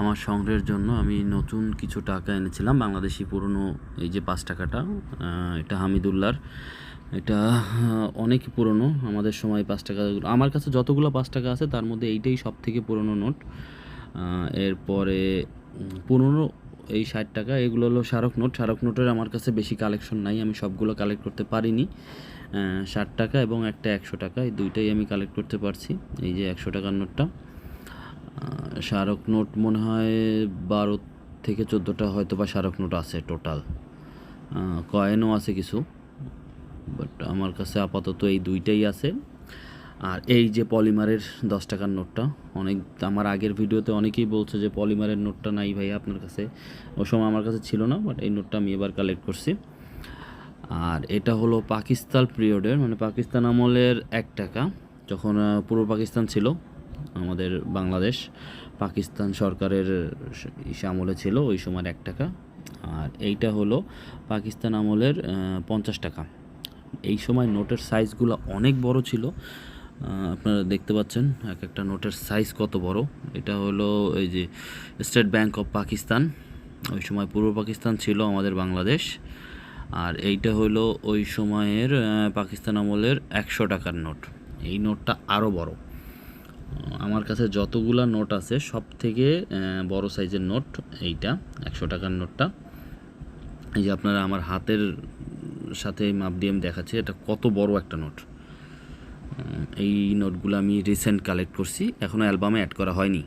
আমার সংগ্রহের জন্য আমি নতুন কিছু টাকা এনেছিলাম, বাংলাদেশি পুরনো এই যে পাঁচ টাকাটা এটা হামিদুল্লার। এটা অনেক পুরনো, আমাদের সময় পাঁচ টাকা, আমার কাছে যতগুলো পাঁচ টাকা আছে তার মধ্যে এইটাই সব থেকে পুরনো নোট। এরপরে পুরনো এই ষাট টাকা, এগুলো হলো স্মারক নোট। স্মারক নোটের আমার কাছে বেশি কালেকশন নাই, আমি সবগুলো কালেক্ট করতে পারিনি। ষাট টাকা এবং একটা একশো টাকা, এই দুইটাই আমি কালেক্ট করতে পারছি, এই যে একশো টাকার নোটটা। স্মারক নোট মনে হয় বারো থেকে চোদ্দোটা হয়তো বা স্মারক নোট আছে টোটাল। কয়েনও আছে কিছু, বাট আমার কাছে আপাতত এই দুইটাই আছে। আর এই যে পলিমারের দশ টাকার নোটটা, অনেক আমার আগের ভিডিওতে অনেকেই বলছে যে পলিমারের নোটটা নাই ভাই আপনার কাছে। ও সময় আমার কাছে ছিল না, বাট এই নোটটা আমি এবার কালেক্ট করছি। আর এটা হলো পাকিস্তান পিরিয়ডের মানে পাকিস্তান আমলের এক টাকা, যখন পূর্ব পাকিস্তান ছিল। আমাদের বাংলাদেশ। পাকিস্তান সরকারের আমলে ছিল ওই সময়ের এক টাকা। আর এইটা হলো পাকিস্তান আমলের পঞ্চাশ টাকা। এই সময় নোটের সাইজগুলো অনেক বড় ছিল। আপনারা দেখতে পাচ্ছেন এক একটা নোটের সাইজ কত বড়। এটা হলো এই যে স্টেট ব্যাংক অফ পাকিস্তান ওই সময় পূর্ব পাকিস্তান ছিল আমাদের বাংলাদেশ। আর এইটা হলো ওই সময়ের পাকিস্তান আমলের একশো টাকার নোট। এই নোটটা আরও বড়। আমার কাছে যতগুলা নোট আছে সব থেকে বড় সাইজের নোট এইটা, একশো টাকার নোটটা। এই যে আপনারা আমার হাতের সাথে মাপ দিয়ে আমি দেখাচ্ছি, এটা কত বড় একটা নোট। এই নোটগুলো আমি রিসেন্ট কালেক্ট করছি এখনও অ্যালবামে অ্যাড করা হয়নি।